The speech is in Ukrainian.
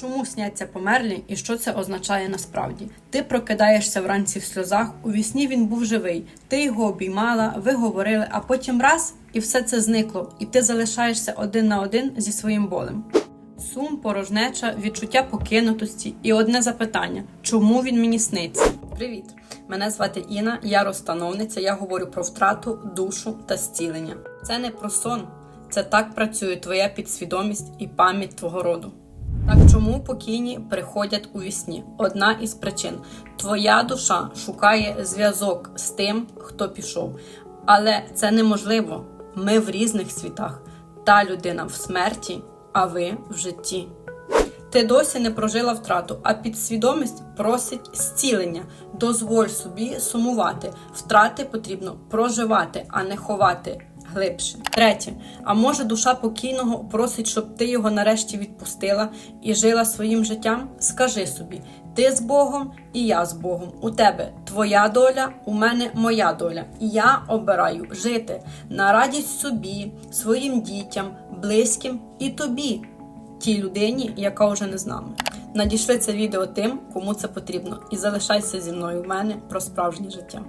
Чому сняться померлі і що це означає насправді? Ти прокидаєшся вранці в сльозах, у вісні він був живий, ти його обіймала, ви говорили, а потім раз і все це зникло, і ти залишаєшся один на один зі своїм болем. Сум, порожнеча, відчуття покинутості і одне запитання: чому він мені сниться? Привіт! Мене звати Інна, я розстановниця. Я говорю про втрату, душу та зцілення. Це не про сон, це так працює твоя підсвідомість і пам'ять твого роду. Так чому покійні приходять у вісні? Одна із причин: твоя душа шукає зв'язок з тим, хто пішов. Але це неможливо. Ми в різних світах. Та людина в смерті, а ви в житті. Ти досі не прожила втрату, а підсвідомість просить зцілення. Дозволь собі сумувати. Втрати потрібно проживати, а не ховати глибше. Третє. А може душа покійного просить, щоб ти його нарешті відпустила і жила своїм життям? Скажи собі: ти з Богом і я з Богом. У тебе твоя доля, у мене моя доля. І я обираю жити на радість собі, своїм дітям, близьким і тобі тій людині, яка вже не з нами. Надійшли це відео тим, кому це потрібно, і залишайся зі мною в мене про справжнє життя.